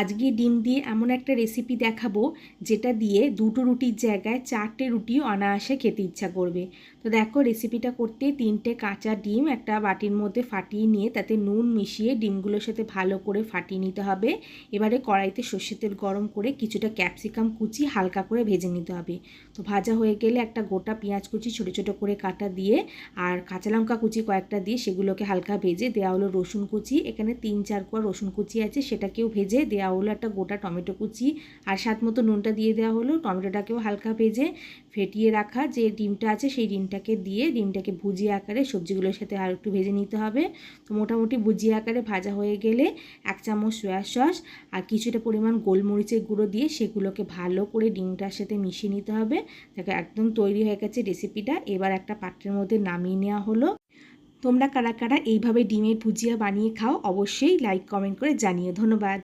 আজকে ডিম দিয়ে এমন একটা রেসিপি দেখাবো, যেটা দিয়ে দুটো রুটির জায়গায় চারটে রুটিও অনায়াসে খেতে ইচ্ছা করবে। তো দেখো রেসিপিটা করতে তিনটে কাঁচা ডিম একটা বাটির মধ্যে ফাটিয়ে নিয়ে তাতে নুন মিশিয়ে ডিমগুলোর সাথে ভালো করে ফাটিয়ে নিতে হবে। এবারে কড়াইতে সর্ষের তেল গরম করে কিছুটা ক্যাপসিকাম কুচি হালকা করে ভেজে নিতে হবে। তো ভাজা হয়ে গেলে একটা গোটা পেঁয়াজ কুচি ছোটো ছোটো করে কাটা দিয়ে আর কাঁচা লঙ্কা কুচি কয়েকটা দিয়ে সেগুলোকে হালকা ভেজে দেওয়া হলো রসুন কুচি। এখানে তিন চার কোয়া রসুন কুচি আছে, সেটাকেও ভেজে দেওয়া হলো একটা গোটা টমেটো কুচি আর স্বাদ মতো নুনটা দিয়ে দেওয়া হলো। টমেটোটাকেও হালকা ভেজে ফেটিয়ে রাখা যে ডিমটা আছে সেই ডিমটাকে দিয়ে ডিমটাকে ভুজিয়ে আকারে সবজিগুলোর সাথে আর একটু ভেজে নিতে হবে। তো মোটামুটি ভুজিয়ে আকারে ভাজা হয়ে গেলে এক চামচ সয়া সস আর কিছুটা পরিমাণ গোলমরিচের গুঁড়ো দিয়ে সেগুলোকে ভালো করে ডিমটার সাথে মিশিয়ে নিতে হবে। দেখো একদম তৈরি হয়ে গেছে রেসিপিটা এবার একটা পাত্রের মধ্যে নামিয়ে নেওয়া হলো। তোমরা কারা কারা এইভাবে ডিমের ভুজিয়া বানিয়ে খাও অবশ্যই লাইক কমেন্ট করে জানিও। ধন্যবাদ।